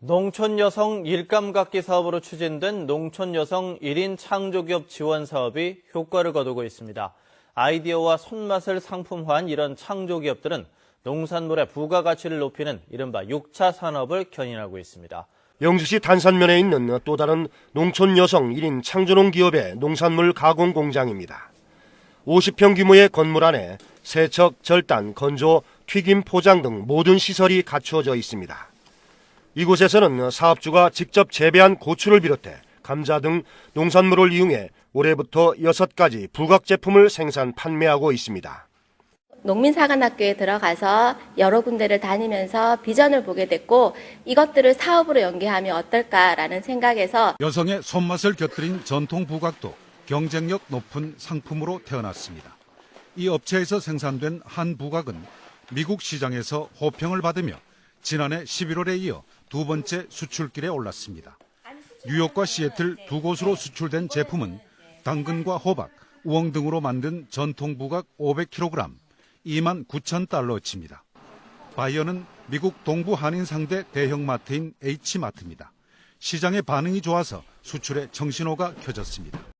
농촌 여성 일감각기 사업으로 추진된 농촌 여성 1인 창조기업 지원 사업이 효과를 거두고 있습니다. 아이디어와 손맛을 상품화한 이런 창조기업들은 농산물의 부가가치를 높이는 이른바 6차 산업을 견인하고 있습니다. 영주시 단산면에 있는 또 다른 농촌 여성 1인 창조농 기업의 농산물 가공 공장입니다. 50평 규모의 건물 안에 세척, 절단, 건조, 튀김, 포장 등 모든 시설이 갖추어져 있습니다. 이곳에서는 사업주가 직접 재배한 고추를 비롯해 감자 등 농산물을 이용해 올해부터 6가지 부각 제품을 생산 판매하고 있습니다. 농민사관학교에 들어가서 여러 군데를 다니면서 비전을 보게 됐고 이것들을 사업으로 연계하면 어떨까라는 생각에서 여성의 손맛을 곁들인 전통 부각도 경쟁력 높은 상품으로 태어났습니다. 이 업체에서 생산된 한 부각은 미국 시장에서 호평을 받으며 지난해 11월에 이어 두 번째 수출길에 올랐습니다. 뉴욕과 시애틀 두 곳으로 수출된 제품은 당근과 호박, 우엉 등으로 만든 전통 부각 500kg, 2만 9천 달러치입니다. 바이어는 미국 동부 한인 상대 대형마트인 H마트입니다. 시장의 반응이 좋아서 수출에 정신호가 켜졌습니다.